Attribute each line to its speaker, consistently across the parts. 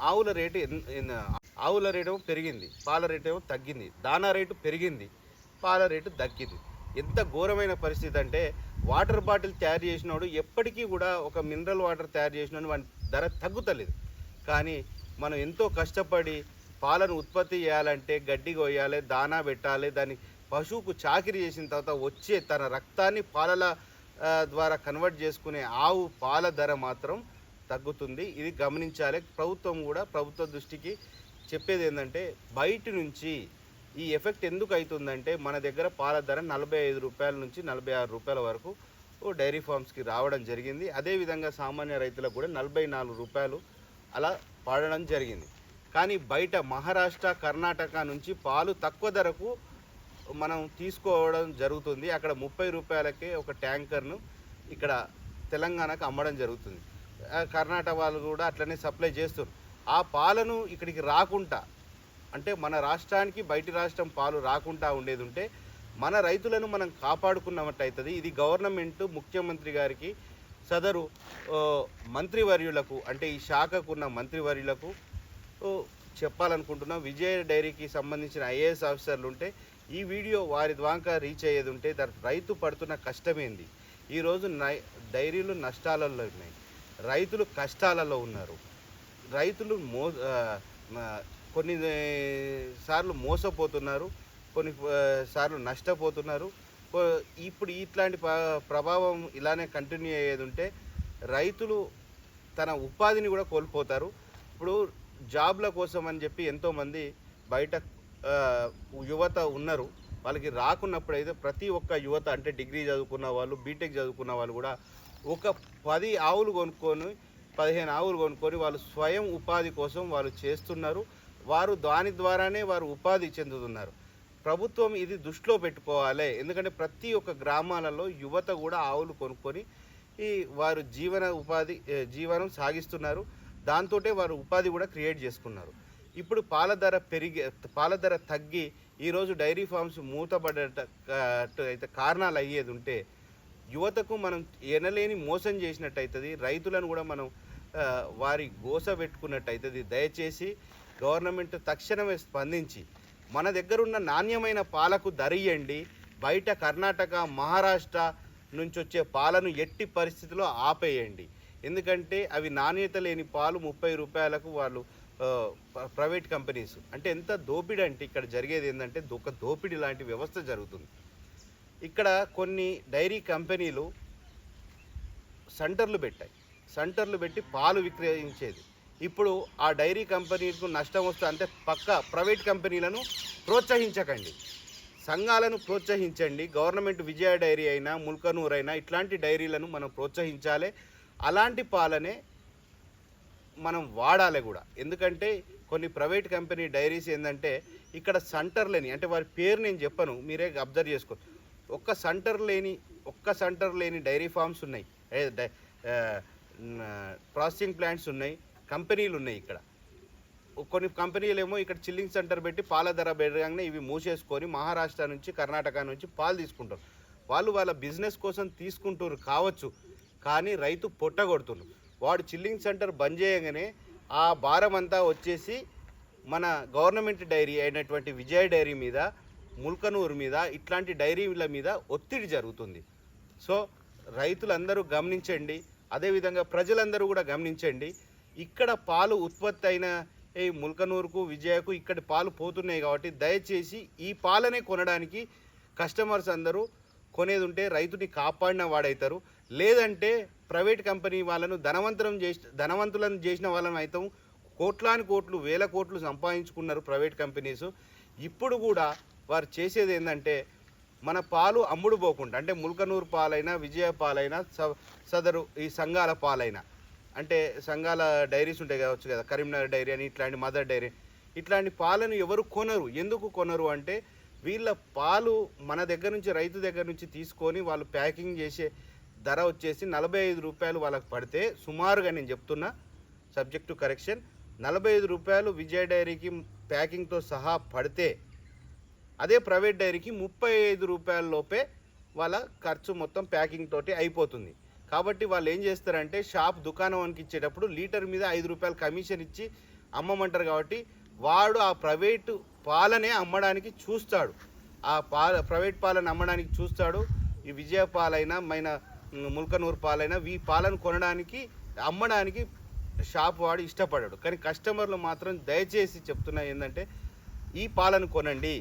Speaker 1: ఆవుల రేటు ఎన్- ఆవుల రేటు ఏమో పెరిగింది పాల రేటు ఏమో తగ్గింది దానా రేటు పెరిగింది పాల రేటు తగ్గింది. ఎంత ఘోరమైన పరిస్థితి అంటే వాటర్ బాటిల్ తయారు చేసినోడు ఎప్పటికీ కూడా ఒక మినరల్ వాటర్ తయారు చేసినోడు వాటి ధర తగ్గుతలేదు. కానీ మనం ఎంతో కష్టపడి పాలను ఉత్పత్తి చేయాలంటే గడ్డి కొయ్యాలి దానా పెట్టాలి దాన్ని పశువుకు చాకిరి చేసిన తర్వాత వచ్చే తన రక్తాన్ని పాలల ద్వారా కన్వర్ట్ చేసుకునే ఆవు పాల ధర మాత్రం తగ్గుతుంది. ఇది గమనించాలి. ప్రభుత్వం కూడా ప్రభుత్వ దృష్టికి చెప్పేది ఏంటంటే బయట నుంచి ఈ ఎఫెక్ట్ ఎందుకు అవుతుందంటే మన దగ్గర పాల ధర నలభై ఐదు రూపాయల నుంచి నలభై ఆరు రూపాయల వరకు డైరీ ఫార్మ్స్కి రావడం జరిగింది. అదేవిధంగా సామాన్య రైతులకు కూడా నలభై నాలుగు రూపాయలు అలా పడడం జరిగింది. కానీ బయట మహారాష్ట్ర కర్ణాటక నుంచి పాలు తక్కువ ధరకు మనం తీసుకోవడం జరుగుతుంది. అక్కడ ముప్పై రూపాయలకే ఒక ట్యాంకర్ను ఇక్కడ తెలంగాణకు అమ్మడం జరుగుతుంది. కర్ణాటక వాళ్ళు కూడా అట్లనే సప్లై చేస్తారు ఆ పాలను ఇక్కడికి రాకుండా అంటే మన రాష్ట్రానికి బయటి రాష్ట్రం పాలు రాకుండా ఉండేది ఉంటే మన రైతులను మనం కాపాడుకున్నట్టు అవుతుంది ఇది గవర్నమెంట్ ముఖ్యమంత్రి గారికి సదరు మంత్రివర్యులకు అంటే ఈ శాఖకు ఉన్న మంత్రివర్యులకు చెప్పాలనుకుంటున్నాం. విజయ డైరీకి సంబంధించిన ఐఏఎస్ ఆఫీసర్లు ఉంటే ఈ వీడియో వారి ద్వారా రీచ్ అయ్యేది ఉంటే రైతు పడుతున్న కష్టమేంది? ఈరోజు నై డైరీలు నష్టాలలో ఉన్నాయి. రైతులు కష్టాలలో ఉన్నారు. రైతులు మో కొన్ని సార్లు మోసపోతున్నారు కొన్ని సార్లు నష్టపోతున్నారు. ఇప్పుడు ఇట్లాంటి ప్రభావం ఇలానే కంటిన్యూ అయ్యేది ఉంటే రైతులు తన ఉపాధిని కూడా కోల్పోతారు. ఇప్పుడు జాబ్ల కోసం అని చెప్పి ఎంతోమంది బయట యువత ఉన్నారు. వాళ్ళకి రాకున్నప్పుడు అయితే ప్రతి ఒక్క యువత అంటే డిగ్రీ చదువుకున్న వాళ్ళు బీటెక్ చదువుకున్న వాళ్ళు కూడా ఒక పది ఆవులు కొనుక్కొని పదిహేను ఆవులు కొనుక్కొని వాళ్ళు స్వయం ఉపాధి కోసం వాళ్ళు చేస్తున్నారు. వారు దాని ద్వారానే వారు ఉపాధి చెందుతున్నారు. ప్రభుత్వం ఇది దృష్టిలో పెట్టుకోవాలి. ఎందుకంటే ప్రతి ఒక్క గ్రామాలలో యువత కూడా ఆవులు కొనుక్కొని ఈ వారు జీవన ఉపాధి జీవనం సాగిస్తున్నారు. దాంతోటే వారు ఉపాధి కూడా క్రియేట్ చేసుకున్నారు. ఇప్పుడు పాల ధర పెరిగి పాల ధర తగ్గి ఈరోజు డైరీ ఫార్మ్స్ మూతపడట అయితే కారణాలు అయ్యేది ఉంటే యువతకు మనం ఎనలేని మోసం చేసినట్టు అవుతుంది రైతులను కూడా మనం వారి గోస పెట్టుకున్నట్టు అవుతుంది దయచేసి గవర్నమెంట్ తక్షణమే స్పందించి మన దగ్గర ఉన్న నాణ్యమైన పాలకు ధర ఇయ్యండి బయట కర్ణాటక మహారాష్ట్ర నుంచి వచ్చే పాలను ఎట్టి పరిస్థితిలో ఆపేయండి. ఎందుకంటే అవి నాణ్యత లేని పాలు ముప్పై రూపాయలకు వాళ్ళు ప్రైవేట్ కంపెనీస్. అంటే ఎంత దోపిడీ అంటే ఇక్కడ జరిగేది ఏంటంటే ఒక దోపిడీ లాంటి వ్యవస్థ జరుగుతుంది. ఇక్కడ కొన్ని డైరీ కంపెనీలు సెంటర్లు పెట్టాయి. సెంటర్లు పెట్టి పాలు విక్రయించేది. ఇప్పుడు ఆ డైరీ కంపెనీలకు నష్టం వస్తే అంటే పక్క ప్రైవేట్ కంపెనీలను ప్రోత్సహించకండి. సంఘాలను ప్రోత్సహించండి. గవర్నమెంట్ విజయ డైరీ అయినా ముల్కనూర్ అయినా ఇట్లాంటి డైరీలను మనం ప్రోత్సహించాలి. అలాంటి పాలనే మనం వాడాలి కూడా. ఎందుకంటే కొన్ని ప్రైవేట్ కంపెనీ డైరీస్ ఏంటంటే ఇక్కడ సెంటర్లని అంటే వారి పేరు నేను చెప్పను మీరే అబ్జర్వ్ చేసుకోవచ్చు ఒక్క సెంటర్ లేని ఒక్క సెంటర్ లేని డైరీ ఫార్మ్స్ ఉన్నాయి. ప్రాసెసింగ్ ప్లాంట్స్ ఉన్నాయి కంపెనీలు ఉన్నాయి ఇక్కడ. కొన్ని కంపెనీలు ఏమో ఇక్కడ చిల్లింగ్ సెంటర్ పెట్టి పాల ధర పెరగానే ఇవి మూసేసుకొని మహారాష్ట్ర నుంచి కర్ణాటక నుంచి పాలు తీసుకుంటారు. వాళ్ళు వాళ్ళ బిజినెస్ కోసం తీసుకుంటారు కావచ్చు కానీ రైతు పొట్టగొడుతున్నారు వాడు చిల్లింగ్ సెంటర్ బంద్ చేయగానే ఆ భారం అంతా వచ్చేసి మన గవర్నమెంట్ డైరీ అయినటువంటి విజయ డైరీ మీద ముల్కనూరు మీద ఇట్లాంటి డైరీల మీద ఒత్తిడి జరుగుతుంది. సో రైతులందరూ గమనించండి అదేవిధంగా ప్రజలందరూ కూడా గమనించండి ఇక్కడ పాలు ఉత్పత్తి అయిన ఈ ముల్కనూరుకు విజయకు ఇక్కడ పాలు పోతున్నాయి కాబట్టి దయచేసి ఈ పాలనే కొనడానికి కస్టమర్స్ అందరూ కొనేది ఉంటే రైతుని కాపాడిన వాడవుతారు లేదంటే ప్రైవేట్ కంపెనీ వాళ్ళను ధనవంతరం చేసి ధనవంతులను చేసిన వాళ్ళని అయితే. కోట్లాని కోట్లు వేల కోట్లు సంపాదించుకున్నారు ప్రైవేట్ కంపెనీస్. ఇప్పుడు కూడా వారు చేసేది ఏంటంటే మన పాలు అమ్ముడు పోకుండా అంటే ముల్కనూరు పాలైనా విజయ పాలైనా స- సదరు ఈ సంఘాల పాలైనా అంటే సంఘాల డైరీస్ ఉంటాయి కావచ్చు కదా కరీంనగర్ డైరీ అని ఇట్లాంటి మదర్ డైరీ ఇట్లాంటి పాలను ఎవరు కొనరు. ఎందుకు కొనరు అంటే వీళ్ళ పాలు మన దగ్గర నుంచి రైతు దగ్గర నుంచి తీసుకొని వాళ్ళు ప్యాకింగ్ చేసే ధర వచ్చేసి నలభై ఐదు రూపాయలు వాళ్ళకి పడితే సుమారుగా నేను చెప్తున్నా సబ్జెక్టు కరెక్షన్ నలభై ఐదు రూపాయలు విజయ డైరీకి ప్యాకింగ్తో సహా పడితే అదే ప్రైవేట్ డైరీకి ముప్పై ఐదు రూపాయల లోపే వాళ్ళ ఖర్చు మొత్తం ప్యాకింగ్ తోటి అయిపోతుంది. కాబట్టి వాళ్ళు ఏం చేస్తారంటే షాప్ దుకాణానికి ఇచ్చేటప్పుడు లీటర్ మీద ఐదు రూపాయలు కమిషన్ ఇచ్చి అమ్మమంటారు కాబట్టి వాడు ఆ ప్రైవేటు పాలనే అమ్మడానికి చూస్తాడు. ఆ పాల ప్రైవేట్ పాలన అమ్మడానికి చూస్తాడు. ఈ విజయ పాలైనా మైన ముల్కనూరు పాలైనా ఈ పాలను కొనడానికి అమ్మడానికి షాప్ వాడు ఇష్టపడాడు. కానీ కస్టమర్లు మాత్రం దయచేసి చెప్తున్నా ఏంటంటే ఈ పాలను కొనండి.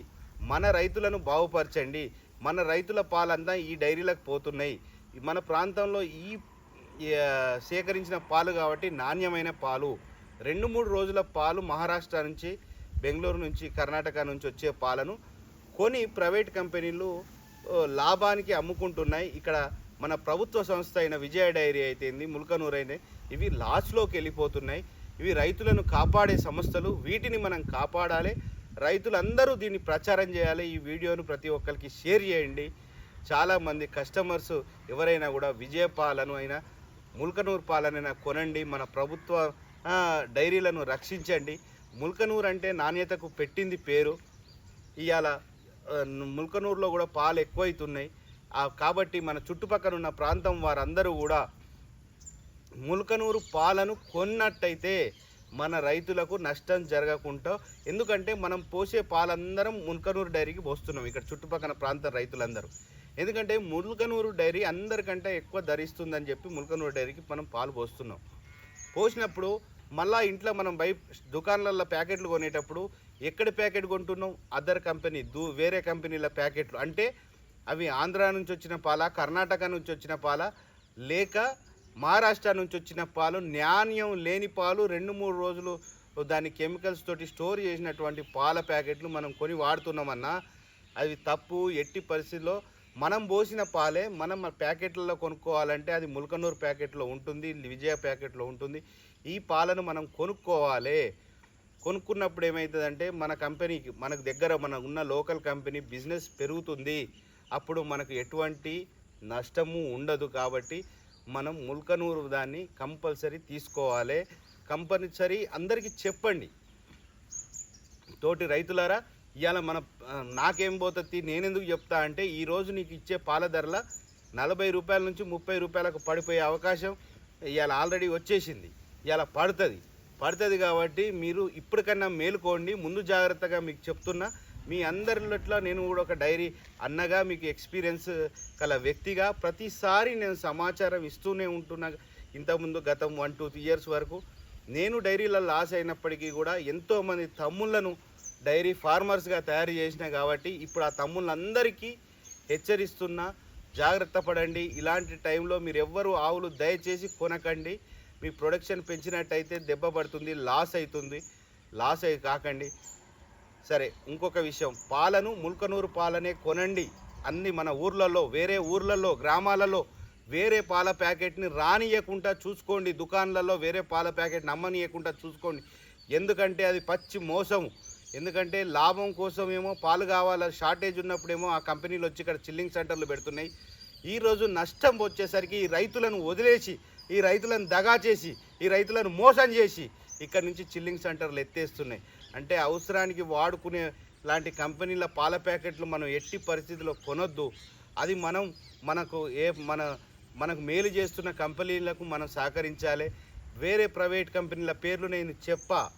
Speaker 1: మన రైతులను బాగుపరచండి. మన రైతుల పాలంతా ఈ డైరీలకు పోతున్నాయి. మన ప్రాంతంలో ఈ సేకరించిన పాలు కాబట్టి నాణ్యమైన పాలు. రెండు మూడు రోజుల పాలు మహారాష్ట్ర నుంచి బెంగళూరు నుంచి కర్ణాటక నుంచి వచ్చే పాలను కొని ప్రైవేట్ కంపెనీలు లాభానికి అమ్ముకుంటున్నాయి. ఇక్కడ మన ప్రభుత్వ సంస్థ అయిన విజయ డైరీ అయితేంది ముల్కనూరు అయితే ఇవి లాస్లోకి వెళ్ళిపోతున్నాయి. ఇవి రైతులను కాపాడే సంస్థలు వీటిని మనం కాపాడాలి. రైతులందరూ దీన్ని ప్రచారం చేయాలి. ఈ వీడియోను ప్రతి ఒక్కరికి షేర్ చేయండి. చాలామంది కస్టమర్స్ ఎవరైనా కూడా విజయ పాలను అయినా ముల్కనూరు పాలనైనా కొనండి. మన ప్రభుత్వ డైరీలను రక్షించండి. ముల్కనూరు అంటే నాణ్యతకు పెట్టింది పేరు. ఇవాళ ముల్కనూరులో కూడా పాలు ఎక్కువైతున్నాయి. కాబట్టి మన చుట్టుపక్కల ఉన్న ప్రాంతం వారందరూ కూడా ముల్కనూరు పాలను కొన్నట్టయితే మన రైతులకు నష్టం జరగకుండా ఎందుకంటే మనం పోసే పాలందరం ముల్కనూరు డైరీకి పోస్తున్నాం ఇక్కడ చుట్టుపక్కల ప్రాంత రైతులందరూ. ఎందుకంటే ముల్కనూరు డైరీ అందరికంటే ఎక్కువ ధరిస్తుందని చెప్పి ముల్కనూరు డైరీకి మనం పాలు పోస్తున్నాం. పోసినప్పుడు మళ్ళా ఇంట్లో మనం బై దుకాణాలలో ప్యాకెట్లు కొనేటప్పుడు ఎక్కడ ప్యాకెట్ కొంటున్నాం? అదర్ కంపెనీ దూ వేరే కంపెనీల ప్యాకెట్లు. అంటే అవి ఆంధ్ర నుంచి వచ్చిన పాల కర్ణాటక నుంచి వచ్చిన పాల లేక మహారాష్ట్ర నుంచి వచ్చిన పాలు నాణ్యం లేని పాలు రెండు మూడు రోజులు దాని కెమికల్స్ తోటి స్టోర్ చేసినటువంటి పాల ప్యాకెట్లు మనం కొని వాడుతున్నామన్నా. అది తప్పు ఎట్టి పరిస్థితిలో మనం పోసిన పాలే మనం ప్యాకెట్లలో కొనుక్కోవాలంటే అది ముల్కనూరు ప్యాకెట్లో ఉంటుంది విజయ ప్యాకెట్లో ఉంటుంది. ఈ పాలను మనం కొనుక్కోవాలి. కొనుక్కున్నప్పుడు ఏమవుతుందంటే మన కంపెనీకి మనకు దగ్గర మన ఉన్న లోకల్ కంపెనీ బిజినెస్ పెరుగుతుంది. అప్పుడు మనకు ఎటువంటి నష్టము ఉండదు కాబట్టి మనం ముల్కనూరు దాన్ని కంపల్సరీ తీసుకోవాలి. కంపల్సరీ అందరికీ చెప్పండి. తోటి రైతులారా ఇవాళ మన నాకేం పోతుంది నేనెందుకు చెప్తా అంటే ఈరోజు నీకు ఇచ్చే పాల ధరల నలభై రూపాయల నుంచి ముప్పై రూపాయలకు పడిపోయే అవకాశం ఇవాళ ఆల్రెడీ వచ్చేసింది. ఇవాళ పడుతుంది. పడుతుంది కాబట్టి మీరు ఇప్పటికన్నా మేలుకోండి. ముందు జాగ్రత్తగా మీకు చెప్తున్నా. మీ అందరిలో నేను కూడా ఒక డైరీ అన్నగా మీకు ఎక్స్పీరియన్స్ గల వ్యక్తిగా ప్రతిసారి నేను సమాచారం ఇస్తూనే ఉంటున్నా. ఇంతకుముందు గతం వన్ టూ ఇయర్స్ వరకు నేను డైరీలో లాస్ అయినప్పటికీ కూడా ఎంతోమంది తమ్ముళ్ళను డైరీ ఫార్మర్స్గా తయారు చేసిన కాబట్టి ఇప్పుడు ఆ తమ్ముళ్ళందరికీ హెచ్చరిస్తున్నా జాగ్రత్త పడండి. ఇలాంటి టైంలో మీరు ఎవ్వరు ఆవులు దయచేసి కొనకండి. మీ ప్రొడక్షన్ పెంచినట్టయితే దెబ్బ పడుతుంది లాస్ అవుతుంది. లాస్ అయి కాకండి. సరే ఇంకొక విషయం. పాలను ముల్కనూరు పాలనే కొనండి. అన్ని మన ఊర్లలో వేరే ఊర్లలో గ్రామాలలో వేరే పాల ప్యాకెట్ని రానియకుండా చూసుకోండి. దుకాణాలలో వేరే పాల ప్యాకెట్ని నమ్మనియకుండా చూసుకోండి. ఎందుకంటే అది పచ్చి మోసం ఎందుకంటే లాభం కోసం ఏమో పాలు కావాల షార్టేజ్ ఉన్నప్పుడేమో ఆ కంపెనీలు వచ్చి ఇక్కడ చిల్లింగ్ సెంటర్లు పెడుతున్నాయి. ఈరోజు నష్టం వచ్చేసరికి ఈ రైతులను వదిలేసి ఈ రైతులను దగా చేసి ఈ రైతులను మోసం చేసి ఇక్కడ నుంచి చిల్లింగ్ సెంటర్లు ఎత్తేస్తున్నాయి. అంటే అవసరానికి వాడుకునే లాంటి కంపెనీల పాల ప్యాకెట్లు మనం ఎట్టి పరిస్థితిలో కొనొద్దు. అది మనం మనకు ఏ మన మనకు మేలు చేస్తున్న కంపెనీలకు మనం సహకరించాలి. వేరే ప్రైవేట్ కంపెనీల పేర్లు నేను చెప్పా.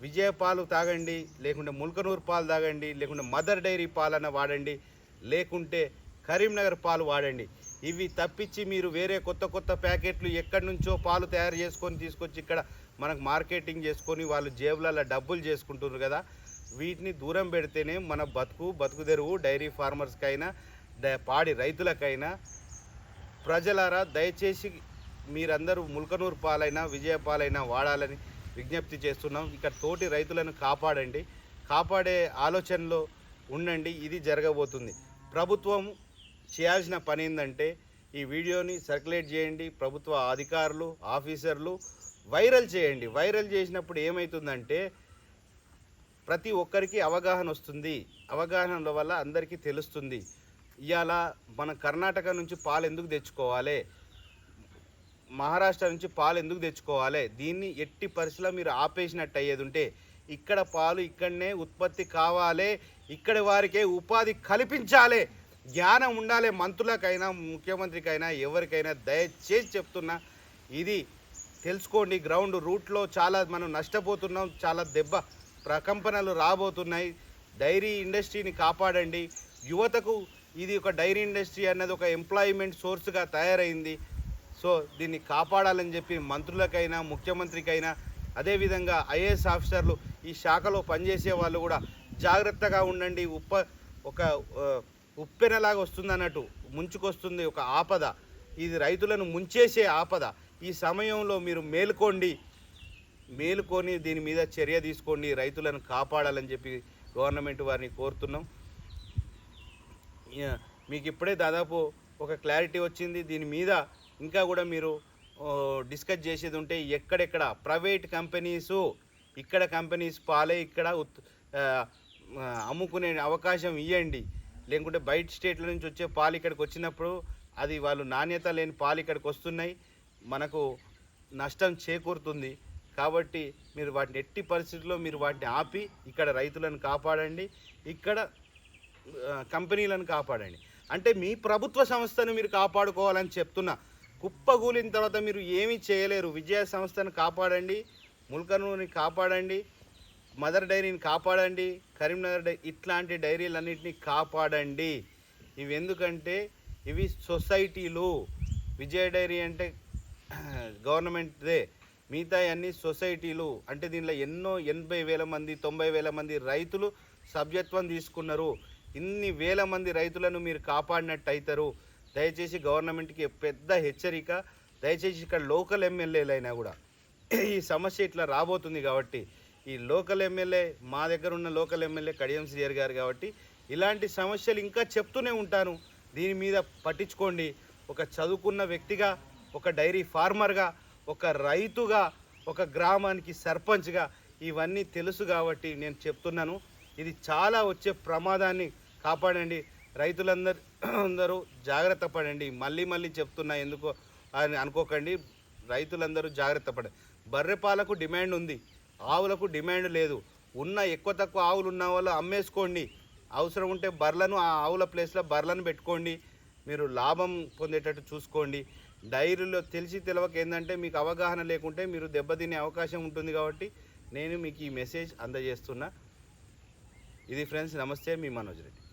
Speaker 1: విజయ పాలు తాగండి లేకుంటే ముల్కనూరు పాలు తాగండి లేకుంటే మదర్ డైరీ పాలన వాడండి లేకుంటే కరీంనగర్ పాలు వాడండి. ఇవి తప్పించి మీరు వేరే కొత్త కొత్త ప్యాకెట్లు ఎక్కడి నుంచో పాలు తయారు చేసుకొని తీసుకొచ్చి ఇక్కడ మనకు మార్కెటింగ్ చేసుకొని వాళ్ళు జేబులలో డబ్బులు చేసుకుంటున్నారు కదా వీటిని దూరం పెడితేనే మన బతుకు బతుకుదెరువు డైరీ ఫార్మర్స్కైనా డ- పాడి రైతులకైనా. ప్రజలారా దయచేసి మీరందరూ ముల్కనూరు పాలైనా విజయ పాలైనా వాడాలని విజ్ఞప్తి చేస్తున్నాం. ఇక్కడ తోటి రైతులను కాపాడండి. కాపాడే ఆలోచనలో ఉండండి. ఇది జరగబోతుంది. ప్రభుత్వం చేయాల్సిన పని ఏంటంటే ఈ వీడియోని సర్క్యులేట్ చేయండి. ప్రభుత్వ అధికారులు ఆఫీసర్లు వైరల్ చేయండి. వైరల్ చేసినప్పుడు ఏమవుతుందంటే ప్రతి ఒక్కరికి అవగాహన వస్తుంది. అవగాహన వల్ల అందరికీ తెలుస్తుంది. ఇవాళ మన కర్ణాటక నుంచి పాలు ఎందుకు తెచ్చుకోవాలి? మహారాష్ట్ర నుంచి పాలు ఎందుకు తెచ్చుకోవాలి? దీన్ని ఎట్టి పరిస్థితిలో మీరు ఆపేసినట్టు అయ్యేది ఉంటే ఇక్కడ పాలు ఇక్కడనే ఉత్పత్తి కావాలి. ఇక్కడి వారికే ఉపాధి కల్పించాలి. జ్ఞానం ఉండాలి. మంత్రులకైనా ముఖ్యమంత్రికైనా ఎవరికైనా దయచేసి చెప్తున్నా ఇది తెలుసుకోండి గ్రౌండ్ రూట్లో చాలా మనం నష్టపోతున్నాం చాలా దెబ్బ ప్రకంపనలు రాబోతున్నాయి. డైరీ ఇండస్ట్రీని కాపాడండి. యువతకు ఇది ఒక డైరీ ఇండస్ట్రీ అన్నది ఒక ఎంప్లాయ్మెంట్ సోర్స్గా తయారైంది. సో దీన్ని కాపాడాలని చెప్పి మంత్రులకైనా ముఖ్యమంత్రికైనా అదేవిధంగా ఐఏఎస్ ఆఫీసర్లు ఈ శాఖలో పనిచేసే వాళ్ళు కూడా జాగ్రత్తగా ఉండండి. ఉప్ప ఒక ఉప్పెనలాగా వస్తుంది అన్నట్టు ముంచుకొస్తుంది ఒక ఆపద. ఇది రైతులను ముంచేసే ఆపద. ఈ సమయంలో మీరు మేలుకోండి. మేలుకొని దీని మీద చర్య తీసుకోండి. రైతులను కాపాడాలని చెప్పి గవర్నమెంట్ వారిని కోరుతున్నాం. మీకు ఇప్పుడే దాదాపు ఒక క్లారిటీ వచ్చింది. దీని మీద ఇంకా కూడా మీరు డిస్కస్ చేసేది ఉంటే ఎక్కడెక్కడ ప్రైవేట్ కంపెనీసు ఇక్కడ కంపెనీస్ పాలే ఇక్కడ ఉత్- అమ్ముకునే అవకాశం ఇవ్వండి లేకుంటే బయట స్టేట్ల నుంచి వచ్చే పాలు ఇక్కడికి వచ్చినప్పుడు అది వాళ్ళు నాణ్యత లేని పాలు ఇక్కడికి వస్తున్నాయి. మనకు నష్టం చేకూరుతుంది. కాబట్టి మీరు వాటిని ఎట్టి పరిస్థితుల్లో మీరు వాటిని ఆపి ఇక్కడ రైతులను కాపాడండి. ఇక్కడ కంపెనీలను కాపాడండి. అంటే మీ ప్రభుత్వ సంస్థను మీరు కాపాడుకోవాలని చెప్తున్నా కుప్పగూలిన తర్వాత మీరు ఏమీ చేయలేరు. విజయ సంస్థను కాపాడండి ముల్కనూరుని కాపాడండి మదర్ డైరీని కాపాడండి కరీంనగర్ డై ఇట్లాంటి డైరీలన్నింటినీ కాపాడండి. ఇవి ఎందుకంటే ఇవి సొసైటీలు. విజయ డైరీ అంటే గవర్నమెంట్దే. మిగతా అన్ని సొసైటీలు అంటే దీనిలో ఎన్నో ఎనభై వేల మంది తొంభై వేల మంది రైతులు సభ్యత్వం తీసుకున్నారు. ఇన్ని వేల మంది రైతులను మీరు కాపాడినట్టు అవుతారు దయచేసి గవర్నమెంట్కి పెద్ద హెచ్చరిక. దయచేసి ఇక్కడ లోకల్ ఎమ్మెల్యేలైనా కూడా. ఈ సమస్య ఇట్లా రాబోతుంది కాబట్టి ఈ లోకల్ ఎమ్మెల్యే మా దగ్గర ఉన్న లోకల్ ఎమ్మెల్యే కడియం సిఆర్ గారు కాబట్టి ఇలాంటి సమస్యలు ఇంకా చెప్తూనే ఉంటాను దీని మీద పట్టించుకోండి. ఒక చదువుకున్న వ్యక్తిగా ఒక డైరీ ఫార్మర్గా ఒక రైతుగా ఒక గ్రామానికి సర్పంచ్గా ఇవన్నీ తెలుసు కాబట్టి నేను చెప్తున్నాను. ఇది చాలా వచ్చే ప్రమాదాన్ని కాపాడండి. రైతులందరూ అందరూ జాగ్రత్త పడండి. మళ్ళీ మళ్ళీ చెప్తున్నా ఎందుకో అని అనుకోకండి. రైతులందరూ జాగ్రత్త పడండి బర్రె పాలకు డిమాండ్ ఉంది. ఆవులకు డిమాండ్ లేదు. ఉన్న ఎక్కువ తక్కువ ఆవులు ఉన్న వాళ్ళు అమ్మేసుకోండి. అవసరం ఉంటే బర్లను ఆ ఆవుల ప్లేస్లో బర్లను పెట్టుకోండి. మీరు లాభం పొందేటట్టు చూసుకోండి. డైరీలో తెలిసి తెలవక ఏంటంటే మీకు అవగాహన లేకుంటే మీరు దెబ్బతినే అవకాశం ఉంటుంది కాబట్టి నేను మీకు ఈ మెసేజ్ అందజేస్తున్నా. ఇది ఫ్రెండ్స్ నమస్తే మీ మనోజ్ రెడ్డి.